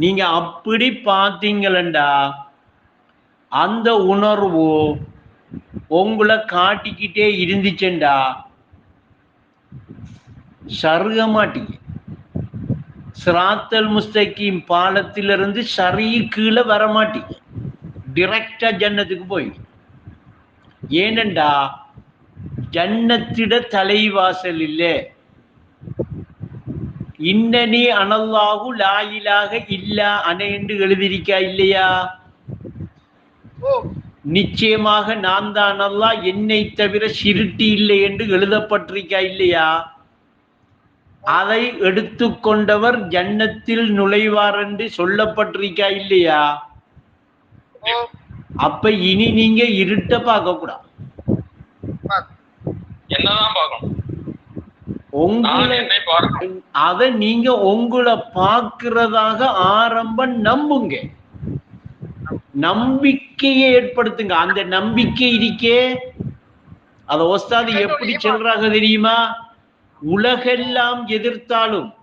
நீங்க அப்படி பார்த்தீங்களண்டா அந்த உணர்வு உங்களை காட்டிக்கிட்டே இருந்துச்சுண்டா. சருக மாட்டீங்க. சிராத்தல் முஸ்தகிம் பாலத்திலிருந்து சரி கீழே வர மாட்டீங்க. டிரெக்டா ஜன்னத்துக்கு போய். ஏனண்டா ஜன்னத்திட தலைவாசல் இல்லை. இன்னனி அனல்லாஹு லாயிலாக இல்லா அன என்று எழுதியிருக்கா இல்லையா? ஓ. நிச்சயமாக நான் தான் அல்லாஹ் என்னை தவிர சிருட்டி இல்லை என்று எழுதப்பட்டிருக்கா இல்லையா? அதை எடுத்துக்கொண்டவர் ஜன்னத்தில் நுழைவார் என்று சொல்லப்பட்டிருக்கா இல்லையா? அப்ப இனி நீங்க இருட்ட பார்க்க கூடாது. என்னதான் பார்க்கணும் நான் உங்களை என்னை பார்க்கணும் அதை நீங்க உங்களை பார்க்கிறதாக ஆரம்பம் நம்புங்க. நம்பிக்கையை ஏற்படுத்துங்க. அந்த நம்பிக்கை இருக்கே. அத ஒஸ்தாது எப்படி சொல்றாங்க தெரியுமா? உலகெல்லாம் எதிர்த்தாலும்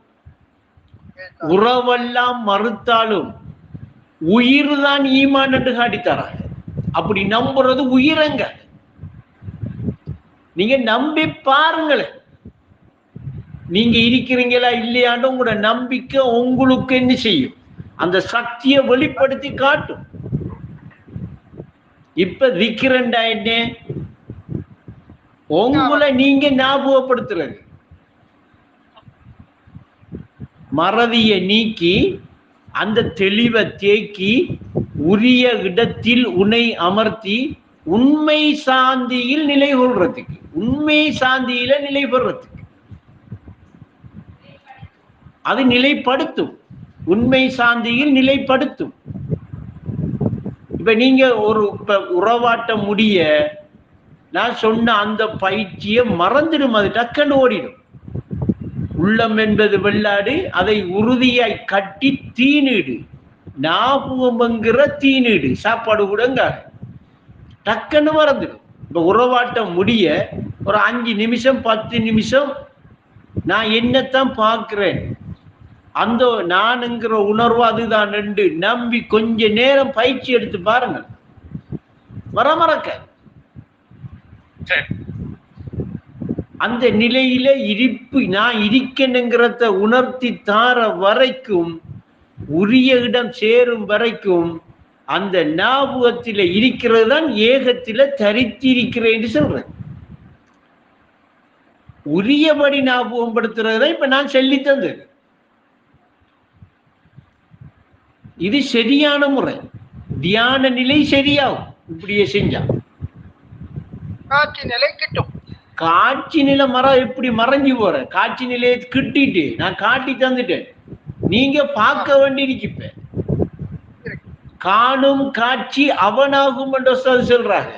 உறவெல்லாம் மறுத்தாலும் உயிர் தான் ஈமான் என்று காட்டித்தராங்க. அப்படி நம்புறது உயிரங்க. நீங்க நம்பி பாருங்களேன். நீங்க இருக்கிறீங்களா இல்லையான்னு உங்களோட நம்பிக்கை உங்களுக்கு என்ன செய்யும்? அந்த சக்தியை வெளிப்படுத்தி காட்டும். இப்ப விக்கிறண்டா என்ன? உங்களை நீங்க ஞாபகப்படுத்துறது. மறதிய நீக்கி அந்த தெளிவை தேக்கி உரிய இடத்தில் உன்னை அமர்த்தி உண்மை சாந்தியில் நிலை கொள்றதுக்கு. உண்மை சாந்தியில நிலை பெறதுக்கு அது நிலைப்படுத்தும். உண்மை சாந்தியில் நிலைப்படுத்தும். இப்ப நீங்க ஒரு இப்ப உறவாட்ட முடிய நான் சொன்ன அந்த பயிற்சியை மறந்துடும் அது டக்குன்னு ஓடிடும். உள்ளம் என்பது வெள்ளாடு அதை உறுதியாய் கட்டி தீனிடு. ஞாபகம்ங்கிற தீனிடு. சாப்பாடு கூடங்க. டக்குன்னு மறந்துடும். இப்ப உறவாட்டம் முடிய ஒரு அஞ்சு நிமிஷம் பத்து நிமிஷம் நான் என்னத்தான் பார்க்கிறேன்? அந்த நானுங்கிற உணர்வு அதுதான் என்று நம்பி கொஞ்ச நேரம் பயிற்சி எடுத்து பாருங்க வர மறக்க. சரி. அந்த நிலையில இருப்பு நான் இருக்கணுங்கிறத உணர்த்தி தார வரைக்கும் உரிய இடம் சேரும் வரைக்கும் அந்த ஞாபகத்தில இருக்கிறது தான் ஏகத்தில தரித்திருக்கிறேன்னு சொல்றேன். உரியபடி ஞாபகம் படுத்துறது தான் இப்ப நான் சொல்லி தந்தது இது சரியான முறை. தியான நிலை சரியாகும். இப்படியே செஞ்சா. காட்சி நிலை கிட்டும். காட்சி நிலை மரம் எப்படி மறைஞ்சு போற? காட்சி நிலையை கிட்டிட்டு நான் காட்டி தந்துட்டேன். நீங்க பார்க்க வேண்டியிருக்கு இப்ப. இருக்கு. காணும் காட்சி அவனாகும் என்று சொல்றாங்க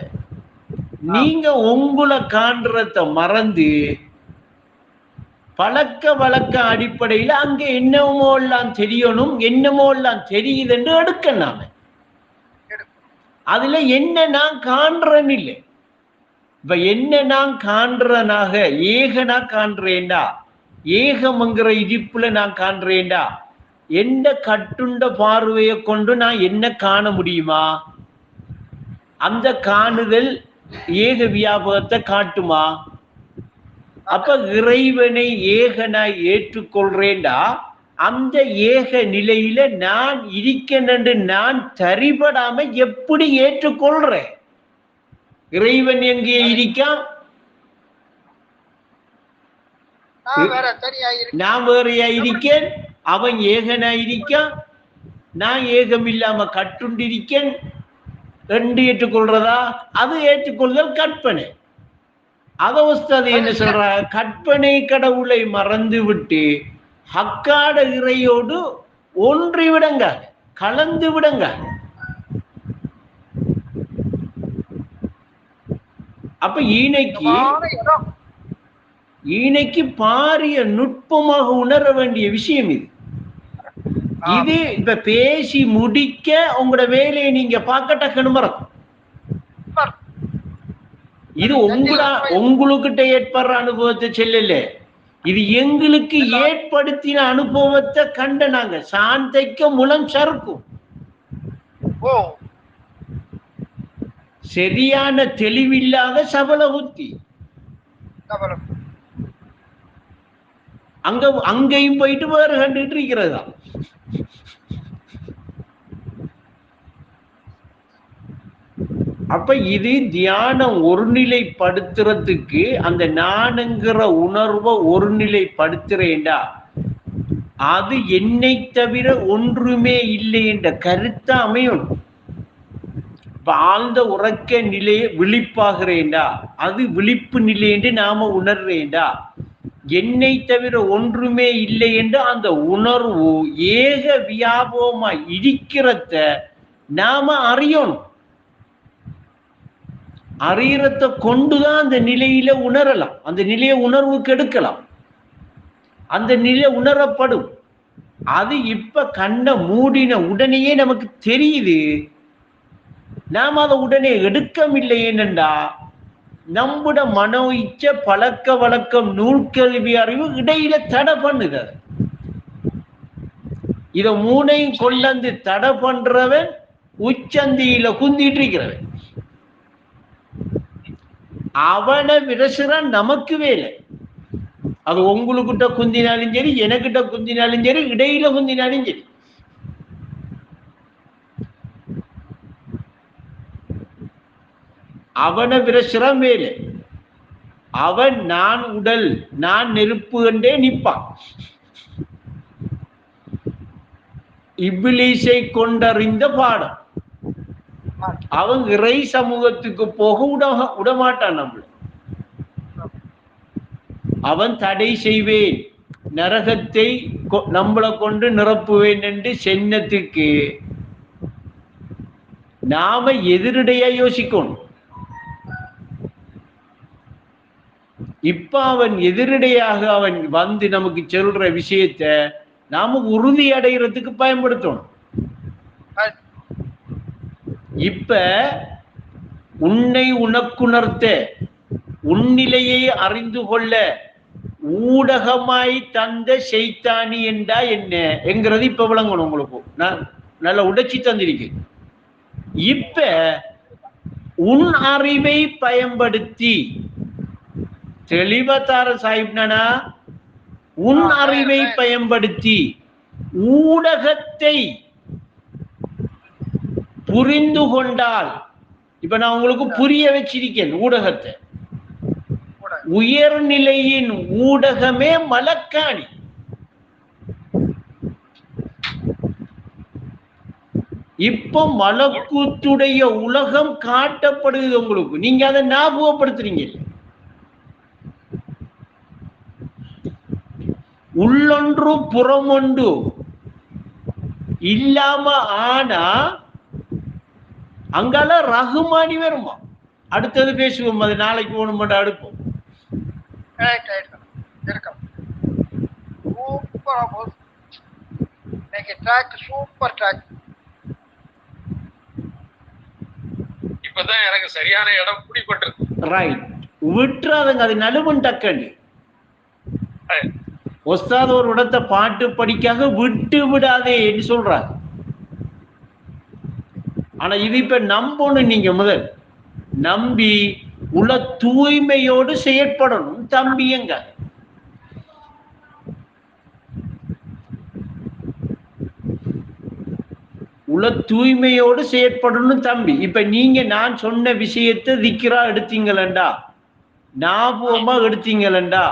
நீங்க உங்களை காண்றத மறந்து பழக்க வழக்க அடிப்படையில அங்க என்னமோ எல்லாம் தெரியணும் என்னமோ எல்லாம் தெரியுது என்று எடுக்க நாம. அதுல என்ன நான் காண்றேன்னு இல்லை. இப்ப என்ன நான் காண்றனாக ஏகனா காண்றேன்டா? ஏகம்ங்கிற இடிப்புல நான் காண்றேன்டா? எந்த கட்டுண்ட பார்வையை கொண்டு நான் என்ன காண முடியுமா? அந்த காணுதல் ஏக வியாபகத்தை காட்டுமா? அப்ப இறைவனை ஏகனாய் ஏற்றுக்கொள்றேன்டா. அந்த ஏக நிலையில நான் இருக்கேன் நான் தரிபடாம எப்படி ஏற்றுக்கொள்றேன்? இறைவன் எங்கே நான் இருக்கேன். நான் வேறையா இருக்கேன்? அவன் ஏகனா இருக்கான்? நான் ஏகம் இல்லாம கட்டுண்டிருக்கேன்? ரெண்டு ஏற்றுக்கொள்றதா? அது ஏற்றுக்கொள்தல் கற்பனை. அத உஸ்தாது என்ன சொல்ற? கற்பனை கடவுளை மறந்து விட்டு ஹக்காட இறையோடு ஒன்றி விடுங்க கலந்து விடுங்க. அப்ப ஈனைக்கு ஈனைக்கு பாரிய நுட்பமாக உணர வேண்டிய விஷயம் இது. இது இப்ப பேசி முடிக்க உங்களோட வேலையை நீங்க பார்க்க டக்குன்னு மறக்கும் இது உங்களா உங்களுக்கிட்ட ஏற்படுற அனுபவத்தை சொல்லல. இது எங்களுக்கு ஏற்படுத்தின அனுபவத்தை கண்ட நாங்க. சாந்தைக்க முலம் சறுக்கும். ஓ. சரியான தெளிவில்லாத சபல புத்தி. கவலம் அங்க அங்கேயும் போயிட்டு வேறு கண்டுட்டு இருக்கிறதா? அப்ப இது தியானம் ஒருநிலைப்படுத்துறதுக்கு அந்த நானுங்கிற உணர்வை ஒருநிலைப்படுத்துறேன்டா அது என்னை தவிர ஒன்றுமே இல்லை என்ற கருத்தை அமையும் ஆழ்ந்த உறக்க நிலையை விழிப்பாகிறேன்டா அது விழிப்பு நிலை என்று நாம உணர்றேன்டா என்னை தவிர ஒன்றுமே இல்லை என்று அந்த உணர்வு ஏக வியாபகமா இருக்கிறத நாம அறியணும். அறியறத கொண்டுதான் அந்த நிலையில உணரலாம். அந்த நிலையை உணர்வுக்கு எடுக்கலாம். அந்த நிலை உணரப்படும். அது இப்ப கண்ணை மூடின உடனேயே நமக்கு தெரியுது. நாம் அதை உடனே எடுக்கவில்லை என்னண்டா நம்முட மனோ இச்ச பழக்க வழக்கம் நூல்கல்வி அறிவு இடையில தடை பண்ணுது. இதை இத மூணையும் கொள்ளந்து தடை பண்றவன் உச்சந்தியில குந்திட்டு இருக்கிறவன். அவனை விரசுறான் நமக்கு வேலை. அது உங்களுக்கிட்ட குந்தினாலும் சரி எனக்கிட்ட குந்தினாலும் சரி இடையில குந்தினாலும் சரி. அவனை விரசுறான் வேலை அவன் நான் உடல் நான் நெருப்பு என்றே நிற்பான். இவ்விலீசை கொண்டறிந்த பாடம். அவன் இறை சமூகத்துக்கு போக விட விடமாட்டான் நம்மள. அவன் தடை செய்வேன். நரகத்தை நம்மளை கொண்டு நிரப்புவேன் என்று சென்னத்துக்கு நாம எதிரடையா யோசிக்கணும். இப்ப அவன் எதிரடையாக அவன் வந்து நமக்கு சொல்ற விஷயத்த நாம உறுதி அடைகிறதுக்கு பயன்படுத்தணும். இப்ப உன்னை உனக்குணர்த்த உன்னிலையை அறிந்து கொள்ள ஊடகமாய் தந்த செய்தானி என்றா என்ன? என்கிறது இப்ப விளங்கணும் உங்களுக்கு. நான் நல்லா உடைச்சி தந்திருக்கேன் இப்ப உன் அறிவை பயன்படுத்தி தெளிவத்தார சாஹிப்னா உன் அறிவை பயன்படுத்தி ஊடகத்தை புரிந்து கொண்டால் இப்ப நான் உங்களுக்கு புரிய வச்சிருக்கேன் ஊடகத்தை. உயர்நிலையின் ஊடகமே மலக்காணி. இப்ப மலக்கூத்துடைய உலகம் காட்டப்படுது உங்களுக்கு. நீங்க அதை ஞாபகப்படுத்துறீங்க. உள்ளொன்று புறமொன்று இல்லாம ஆனா அங்கால ரகுமானி வருமா? அடுத்தது பேசுவோம் அது நாளைக்கு ஒண்ணு மட்டும் அடுப்போம். சூப்பரா ட்ராக் சூப்பர் ட்ராக் இப்பதான் எனக்கு சரியான இடம் பிடிபட்டிருக்கு. ரைட் விட்டுறாதுங்க அது நலுவன் டக்கண்டு. ஒஸ்தாத் ஒரு இடத்த பாட்டு படிக்காக விட்டு விடாதே என்று சொல்றாங்க ஆனா இது இப்ப நம்பணும் நீங்க முதல் நம்பி உள்ள தூய்மையோடு செயற்படணும். தம்பியங்க உள்ள தூய்மையோடு செயற்படணும் தம்பி. இப்ப நீங்க நான் சொன்ன விஷயத்தை திக்கிறா எடுத்தீங்களண்டா. ஞாபகமா எடுத்தீங்களண்டா.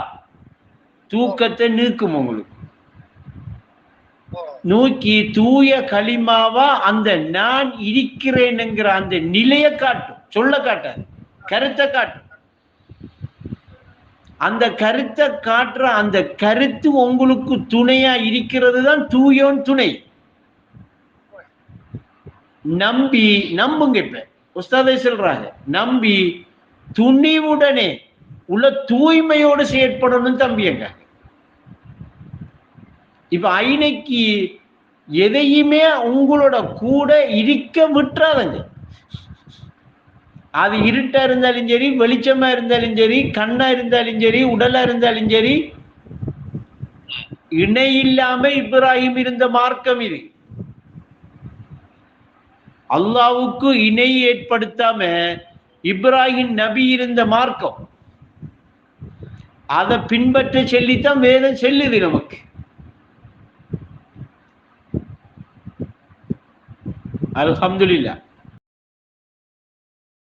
தூக்கத்தை நீக்கும் உங்களுக்கு. நோக்கி தூய களிமாவா அந்த நான் இருக்கிறேனுங்கிற அந்த நிலையை காட்டும். சொல்ல காட்டாது. கருத்தை காட்டும். அந்த கருத்தை காட்டுற அந்த கருத்து உங்களுக்கு துணையா இருக்கிறது தான் தூயோன் துணை. நம்பி நம்புங்க இப்ப. உஸ்தாதை சொல்றாங்க நம்பி துணிவுடனே உள்ள தூய்மையோடு செயற்படணும் தம்பியங்க. இப்ப ஐனைக்கு எதையுமே உங்களோட கூட இருக்க விட்டுறாதங்க. அது இருட்டா இருந்தாலும் சரி வெளிச்சமா இருந்தாலும் சரி கண்ணா இருந்தாலும் சரி உடலா இருந்தாலும் சரி இணை இல்லாம இப்ராஹிம் இருந்த மார்க்கம் இது. அல்லாவுக்கு இணை ஏற்படுத்தாம இப்ராஹிம் நபி இருந்த மார்க்கம். அதை பின்பற்ற சொல்லித்தான் வேதம் செல்லுது நமக்கு. 还有很多哩，伊拉。